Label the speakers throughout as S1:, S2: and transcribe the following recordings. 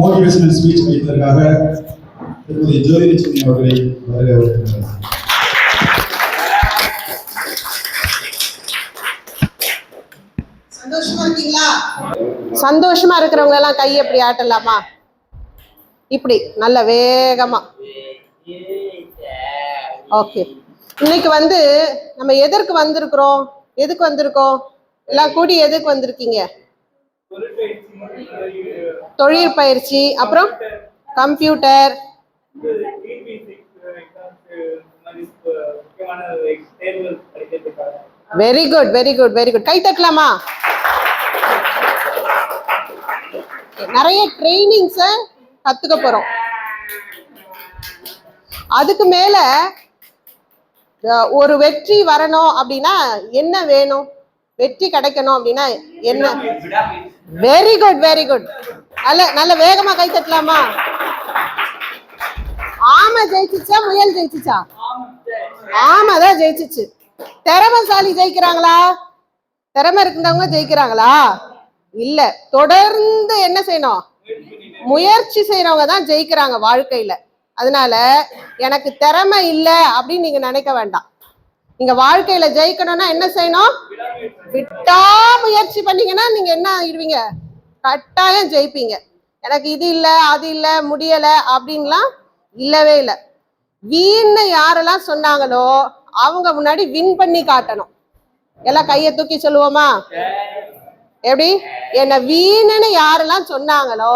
S1: Motivational speech அளிப்பதற்காக திருமதி ஜோதிலட்சுமி அவர்களை
S2: இருக்கீங்களா?
S3: சந்தோஷமா இருக்கிறவங்க எல்லாம் கை எப்படி ஆட்டலாமா? இப்படி நல்ல வேகமா. ஓகே இன்னைக்கு வந்து நம்ம எதற்கு வந்திருக்கிறோம்? எதுக்கு வந்திருக்கோம்? எல்லாம் கூடி எதுக்கு வந்திருக்கீங்க? தொழில் பயிற்சி அப்புறம் computer very good very good very good கை தட்டலாமா? நிறைய ட்ரைனிங்ஸ கத்துக்க போறோம். அதுக்கு மேல ஒரு வெற்றி வரணும் அப்படின்னா என்ன வேணும்? வெற்றி கிடைக்கணும் அப்படின்னா என்ன? வெரி குட் வெரி குட் நல்ல நல்ல வேகமா கை தட்டலாமா? ஆமை ஜெயிச்சுச்சா? முயல் ஜெயிச்சுச்சா? ஆமை தான் ஜெயிச்சுச்சு. திறமைசாலி ஜெயிக்கிறாங்களா? திறமை இருக்கிறவங்க ஜெயிக்கிறாங்களா? இல்ல. தொடர்ந்து என்ன செய்யணும்? முயற்சி செய்யறவங்க தான் ஜெயிக்கிறாங்க வாழ்க்கையில. அதனால எனக்கு திறமை இல்ல அப்படின்னு நீங்க நினைக்க வேண்டாம். நீங்க வாழ்க்கையில ஜெயிக்கணும்னா என்ன செய்யணும்? விட்டா முயற்சி பண்ணீங்கன்னா நீங்க என்ன ஆயிடுவீங்க? கட்டாயம் ஜெயிப்பீங்க. எனக்கு இது இல்ல அது இல்ல முடியல அப்படின்லாம் இல்லவே இல்லை. வீண்னு யாரெல்லாம் சொன்னாங்களோ அவங்க முன்னாடி வின் பண்ணி காட்டணும். எல்லாம் கையை தூக்கி சொல்லுவோமா? எப்படி? என்ன வீணுன்னு யாரெல்லாம் சொன்னாங்களோ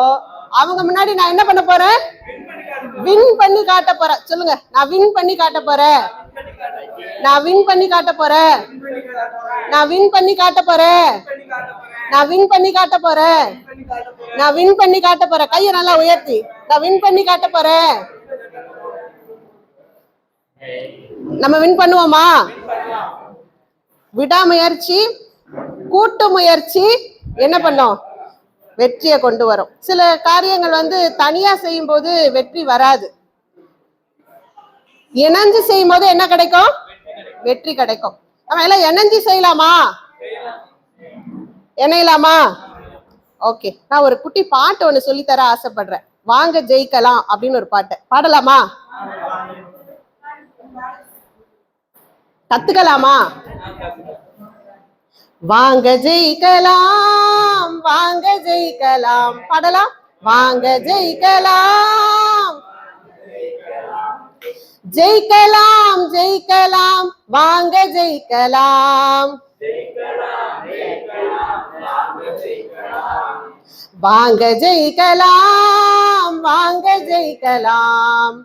S3: அவங்க முன்னாடி நான் என்ன பண்ண போறேன்? வின் பண்ணி காட்ட போறேன். சொல்லுங்க நான் வின் பண்ணி காட்ட போறேன். நான் வின் பண்ணி காட்ட போறேன். நான் வின் பண்ணி காட்ட போறேன். நான் வின் பண்ணி காட்ட போறேன். நான் வின் பண்ணி காட்ட போறேன். கையை நல்லா உயர்த்தி. நான் வின் பண்ணி காட்ட போறேன். நம்ம வின் பண்ணுவோமா? விடாமுயற்சி கூட்டு முயற்சி என்ன பண்ணோம்? வெற்றியை கொண்டு வரும். சில காரியங்கள் வந்து தனியா செய்யும் போது வெற்றி வராது. இணைஞ்சு செய்யும் போது என்ன கிடைக்கும்? வெற்றி கிடைக்கும். நம்ம எல்லாம் இணைஞ்சு செய்யலாமா? இணையலாமா? ஓகே நான் ஒரு குட்டி பாட்டு ஒண்ணு சொல்லித்தர ஆசைப்படுறேன். வாங்க ஜெயிக்கலாம் அப்படின்னு ஒரு பாட்டு. பாடலாமா? கத்துக்கலாமா? வாங்க ஜெயிக்கலாம் வாங்க ஜெயிக்கலாம். பாடலாம். வாங்க ஜெயிக்கலாம். ஜெயிக்கலாம் ஜெயிக்கலாம் வாங்க ஜெயிக்கலாம். வாங்க ஜெயிக்கலாம் வாங்க ஜெயிக்கலாம்.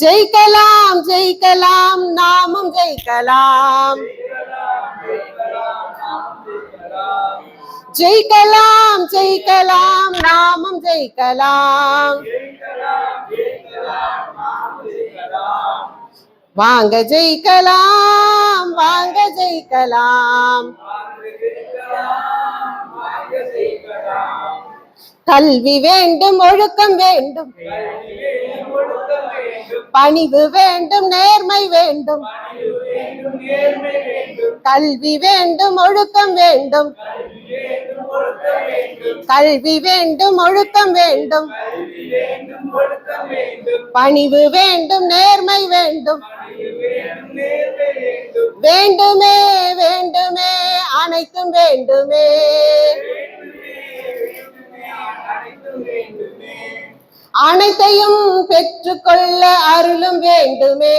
S3: ஜெயிக்கலாம் ஜெயிக்கலாம் நாமும் ஜெயிக்கலாம். ஜெயிக்கலாம் ஜெயிக்கலாம் நாமும் ஜெயிக்கலாம் வாங்க ஜெயிக்கலாம் வாங்க ஜெயிக்கலாம் கல்வி வேண்டும் ஒழுக்கம் வேண்டும். பணிவு வேண்டும் நேர்மை வேண்டும். கல்வி வேண்டும் ஒழுக்கம் வேண்டும். கல்வி வேண்டும் ஒழுக்கம் வேண்டும். பணிவு வேண்டும் நேர்மை வேண்டும். வேண்டுமே வேண்டுமே. அனைத்தும் வேண்டுமே. அனைத்தையும் பெற்றுக்கொள்ள அருளும் வேண்டுமே.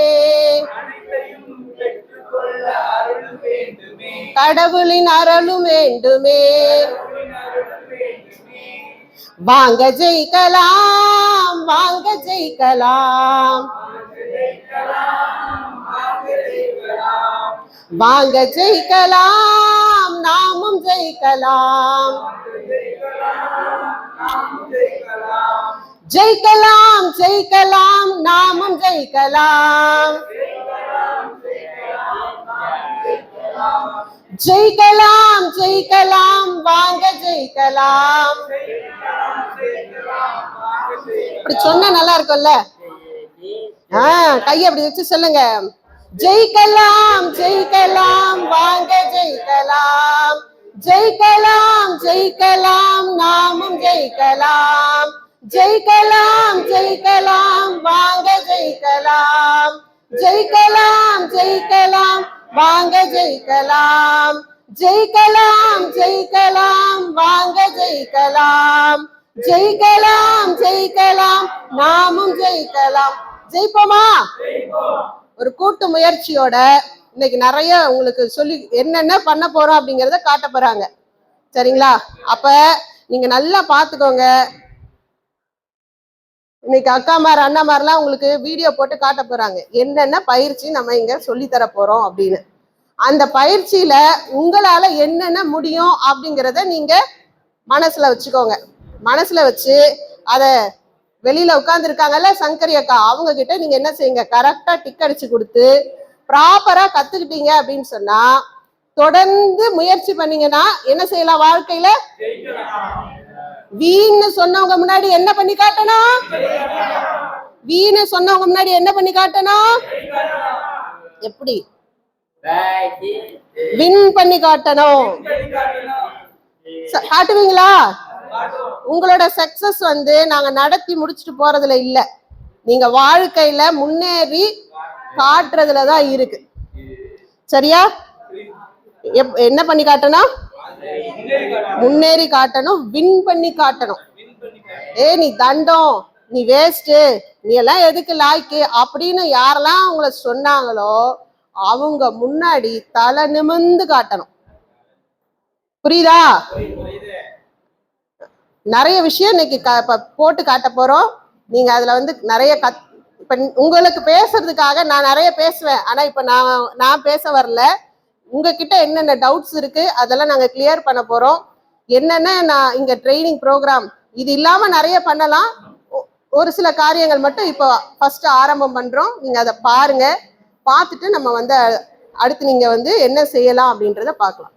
S3: கடவுளின் அருளும் வேண்டுமே. வாங்க ஜெயிக்கலாம் வாங்க ஜெயிக்கலாம். வாங்க ஜெயிக்கலாம் நாமும் ஜெயிக்கலாம். ஜெயிக்கலாம் ஜெயிக்கலாம். நாமும் ஜெயிக்கலாம். ஜெயிக்கலாம் ஜெயிக்கலாம் வாங்க ஜெயிக்கலாம். இப்படி சொன்னா நல்லா இருக்கும்ல? ஆஹ் கையை அப்படி வச்சு சொல்லுங்க. ஜெயிக்கலாம் ஜெயிக்கலாம் வாங்க ஜெயிக்கலாம். ஜெயிக்கலாம் ஜெயிக்கலாம் நாமும் ஜெயிக்கலாம். ஜெயிக்கலாம் ஜெயிக்கலாம் வாங்க ஜெயிக்கலாம். ஜெயிக்கலாம் ஜெயிக்கலாம் வாங்க ஜெயிக்கலாம். ஜெயிக்கலாம் ஜெயிக்கலாம். வாங்க ஜெயிக்கலாம். ஜெயிக்கலாம் ஜெயிக்கலாம். நாமும் ஜெயிக்கலாம். ஜெயிப்போமா? ஒரு கூட்டு முயற்சியோட இன்னைக்கு நிறைய உங்களுக்கு சொல்லி என்னென்ன பண்ண போறோம் அப்படிங்கறத காட்ட போறாங்க. சரிங்களா? அப்ப நீங்க நல்லா பாத்துக்கோங்க இன்னைக்கு அக்காமார் அண்ணாமார்லாம் உங்களுக்கு வீடியோ போட்டு காட்ட போறாங்க. என்னென்ன பயிற்சி நம்ம இங்க சொல்லித்தர போறோம் அப்படின்னு. அந்த பயிற்சியில உங்களால என்னென்ன முடியும் அப்படிங்கிறத நீங்க மனசுல வச்சுக்கோங்க. மனசுல வச்சு அதை வெளியில உட்கார்ந்துருக்காங்கல்ல சங்கரி அக்கா அவங்க கிட்ட நீங்க என்ன செய்யுங்க? கரெக்டா டிக் அடிச்சு கொடுத்து ப்ராப்பரா கத்துக்கிட்டீங்க அப்படின்னு சொன்னா தொடர்ந்து முயற்சி பண்ணீங்கன்னா என்ன செய்யலாம் வாழ்க்கையில? வீன்னு சொன்னவங்க முன்னாடி என்ன பண்ணி காட்டணும்? வீன்னு சொன்னவங்க முன்னாடி என்ன பண்ணி காட்டணும்? எப்படி? வின் பண்ணி காட்டணும். ச- காட்டுவீங்களா? உங்களோட சக்சஸ் வந்து நாங்க நடத்தி முடிச்சுட்டு போறதுல இல்ல. நீங்க வாழ்க்கையில முன்னேறி காட்டுறதுல தான் இருக்கு. சரியா? எப்- என்ன பண்ணி காட்டணும்? முன்னேறி காட்டணும் வின் பண்ணி காட்டணும். ஏ நீ தண்டம் நீ வேஸ்ட் நீ எல்லாம் எதுக்கு லாய்க்கு? அப்படின்னு யாரெல்லாம் அவங்கள சொன்னாங்களோ அவங்க முன்னாடி தலை நிமிர்ந்து காட்டணும். புரியுதா? நிறைய விஷயம் இன்னைக்கு போட்டு காட்ட போறோம். நீங்க அதுல வந்து நிறைய கத் இப்ப உங்களுக்கு பேசுறதுக்காக நான் நிறைய பேசுவேன். ஆனா இப்ப நான் நான் பேச வரல. உங்ககிட்ட என்னென்ன டவுட்ஸ் இருக்கு அதெல்லாம் நாங்க கிளியர் பண்ண போறோம். என்னென்ன நான் இங்க ட்ரைனிங் ப்ரோக்ராம் இது இல்லாம நிறைய பண்ணலாம். ஒ- ஒரு சில காரியங்கள் மட்டும் இப்போ ஃபர்ஸ்ட் ஆரம்பம் பண்றோம். நீங்க அதை பாருங்க. பார்த்துட்டு நம்ம வந்து அடுத்து நீங்க வந்து என்ன செய்யலாம் அப்படின்றத பார்க்கலாம்.